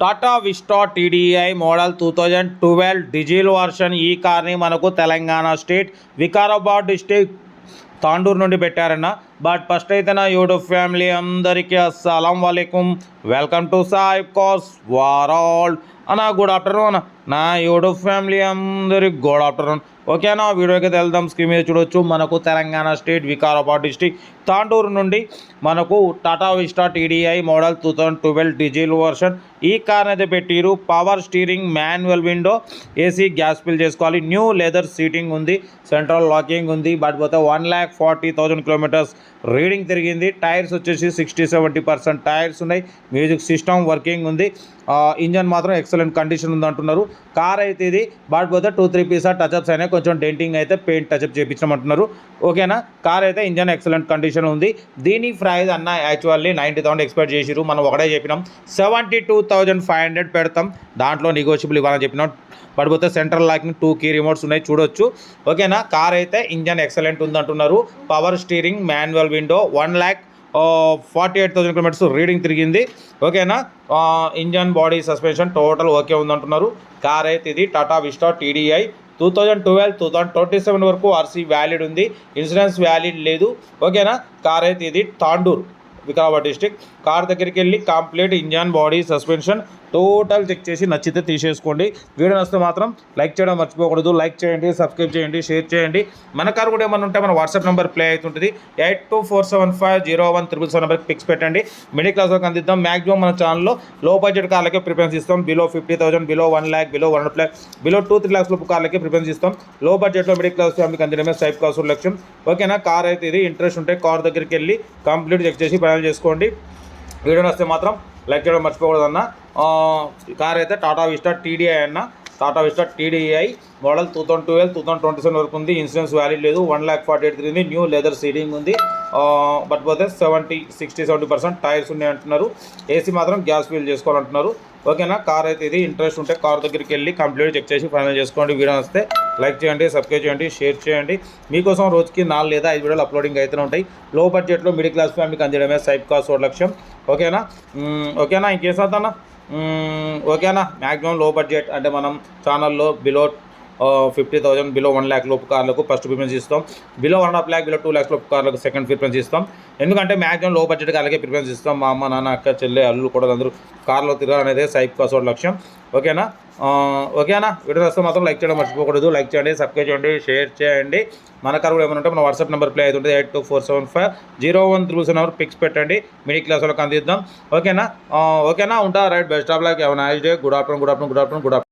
Tata Vista TDI model two thousand twelve diesel version ఈ కార్ని మనకు తెలంగాణ స్టేట్ వికారాబాద్ డిస్టిక్ తాండూరు నుండి పెట్టారన్న. బట్ ఫస్ట్ అయితే నా యూట్యూబ్ ఫ్యామిలీ అందరికీ అస్సలం వాలేకుమ్ వెల్కమ్ టు సాయిబ్ వార్ ఆల్ అన్నా గుడ్ ఆఫ్టర్నూన్ నా యూట్యూబ్ ఫ్యామిలీ అందరికి గుడ్ ఆఫ్టర్నూన్ ఓకేనా వీడియోకి వెళ్దాం. స్క్రీన్ మీద చూడొచ్చు. మనకు తెలంగాణ స్టేట్ వికారాబాద్ డిస్టిక్ తాండూరు నుండి మనకు Tata Vista TDI model two thousand twelve diesel version. ఈ కార్ అయితే పెట్టిరు. Power steering manual window AC gas fill చేసుకోవాలి. న్యూ లెదర్ సీటింగ్ ఉంది. సెంట్రల్ లాకింగ్ ఉంది. బట్ పోతే one lakh forty thousand kilometres reading తిరిగింది. టైర్స్ వచ్చేసి సిక్స్టీ సెవెంటీ పర్సెంట్ టైర్స్ ఉన్నాయి. మ్యూజిక్ సిస్టమ్ వర్కింగ్ ఉంది. ఇంజన్ మాత్రం ఎక్సలెంట్ కండిషన్ ఉంది అంటున్నారు కార్ అయితే ఇది బట్ పోతే టూ త్రీ పీసా టచ్అప్స్ అయినా కొంచెం డెంటింగ్ అయితే పెయింట్ టచ్అప్ చేయించమంటున్నారు ఓకేనా? కార్ అయితే ఇంజన్ ఎక్సలెంట్ కండిషన్ ఉంది. దీని ప్రైస్ అన్న యాక్చువల్లీ నైంటీ థౌసండ్ ఎక్స్పెక్ట్ చేసిరు మనం ఒకటే చెప్పినాం. Seventy two thousand five hundred పెడతాం. దాంట్లో నెగోషియబుల్ ఇవ్వాలని చెప్పినాం. పడిపోతే central locking two key remotes ఉన్నాయి. చూడొచ్చు. ఓకేనా? కార్ అయితే ఇంజన్ ఎక్సలెంట్ ఉంది అంటున్నారు power steering manual window one lakh forty eight thousand kilometres reading తిరిగింది. ఓకేనా? Engine body suspension total okay ఉందంటున్నారు. కార్ అయితే ఇది Tata Vista TDI two thousand twelve two thousand twenty seven వరకు ఆర్సీ వ్యాలిడ్ ఉంది. Insurance valid లేదు. ఓకేనా? Car అయితే ఇది తాండూర్ వికారాబాద్ డిస్టిక్ కార్ దగ్గరికి వెళ్ళి complete engine body suspension total check చేసి నచ్చితే తీసేసుకోండి. వీడియో నచ్చితే మాత్రం లైక్ చేయడం మర్చిపోకూడదు. లైక్ చేయండి సబ్స్క్రైబ్ చేయండి షేర్ చేయండి. మన కార్ కూడా ఏమైనా ఉంటే మన వాట్సాప్ నెంబర్ ప్లే అవుతుంటుంది. Eight two four seven five zero one triple seven నెంబర్కి పిక్స్ పెట్టండి. మిడిల్ క్లాస్ వరకు అందిద్దాం. మాక్సిమం మన ఛానల్లో లో బడ్జెట్ కార్లకే ప్రిఫరెన్స్ ఇస్తాం. Below fifty thousand below one lakh below one lakh below two three lakhs లోపు కార్లకే ప్రిఫరెన్స్ ఇస్తాం. లో బడ్జెట్లో మిడిల్ క్లాస్ ఫ్యామిలీకి అందడమే సైప్ కాసు లక్ష్యం ఓకేనా? కార్ అయితే ఇది ఇంట్రెస్ట్ ఉంటే కార్ దగ్గరికి వెళ్ళి కంప్లీట్ చెక్ చేసి ప్రయాణం చేసుకోండి. వీడియో వస్తే మాత్రం లైక్ చేయడం మర్చిపోకూడదన్నా. కార్ అయితే టాటా విస్టా టీడీఐ అన్న. Tata Vista TDI model two thousand twelve two thousand twenty seven వరకు ఉంది. ఇన్సూరెన్స్ వ్యాలిడ్ లేదు. One lakh forty eight three new leather seating ఉంది బట్ పోతే seventy sixty seventy percent tyres ఉన్నాయి అంటున్నారు. ఏసీ మాత్రం గ్యాస్ ఫిల్ చేసుకోవాలంటున్నారు. ఓకేనా కార్ అయితే ఇది ఇంట్రెస్ట్ ఉంటే కార్ దగ్గరికి వెళ్ళి కంప్లీట్ చెక్ చేసి ఫైనల్ చేసుకోండి. వీడియో వస్తే లైక్ చేయండి సబ్స్క్రైబ్ చేయండి షేర్ చేయండి. మీకోసం రోజుకి నాలుగు లేదా ఐదు వీడియోలు అప్లోడింగ్ అయితేనే ఉంటాయి. లో బడ్జెట్లో మిడిల్ క్లాస్ ఫ్యామిలీకి అందించడమే సైప్ కాస్ట్ ఒక లక్ష్యం ఓకేనా ఓకేనా ఇంకేం అన్న? ఓకేనా? మ్యాక్సిమం లో బడ్జెట్ అంటే మనం ఛానల్లో below fifty thousand below one lakh లోపు కార్లకు ఫస్ట్ ప్రిఫరెన్స్ ఇస్తాం. Below one half lakh below two lakhs లోపు కార్లకు సెకండ్ ప్రిఫరెన్స్ ఇస్తాం. ఎందుకంటే మ్యాక్సిమం లో బడ్జెట్ కార్లకే ప్రిఫరెన్స్ ఇస్తాం. మా అమ్మ నాన్న అక్క చెల్లె అల్లు కూడా అందరూ కార్లో తిరగాలనేదే సైప్ కాసోడ్ లక్ష్యం. ఓకేనా? ఓకేనా? వీడియో వస్తే మాత్రం లైక్ చేయడం మర్చిపోకూడదు. లైక్ చేయండి సబ్స్క్రైబ్ చేయండి షేర్ చేయండి. మన కార్ కూడా ఏమైనా ఉంటే మన వాట్సాప్ నెంబర్ ప్లే అవుతుంటుంది eight two four seven five zero one triple seven number pics పెట్టండి. మిడిల్ క్లాస్ వాళ్ళకి అందిద్దాం. ఓకేనా? ఓకేనా? ఉంటా రైట్ బెస్ట్ ఆఫ్ లైక్. ఏమైనా day good afternoon good afternoon good afternoon good afternoon.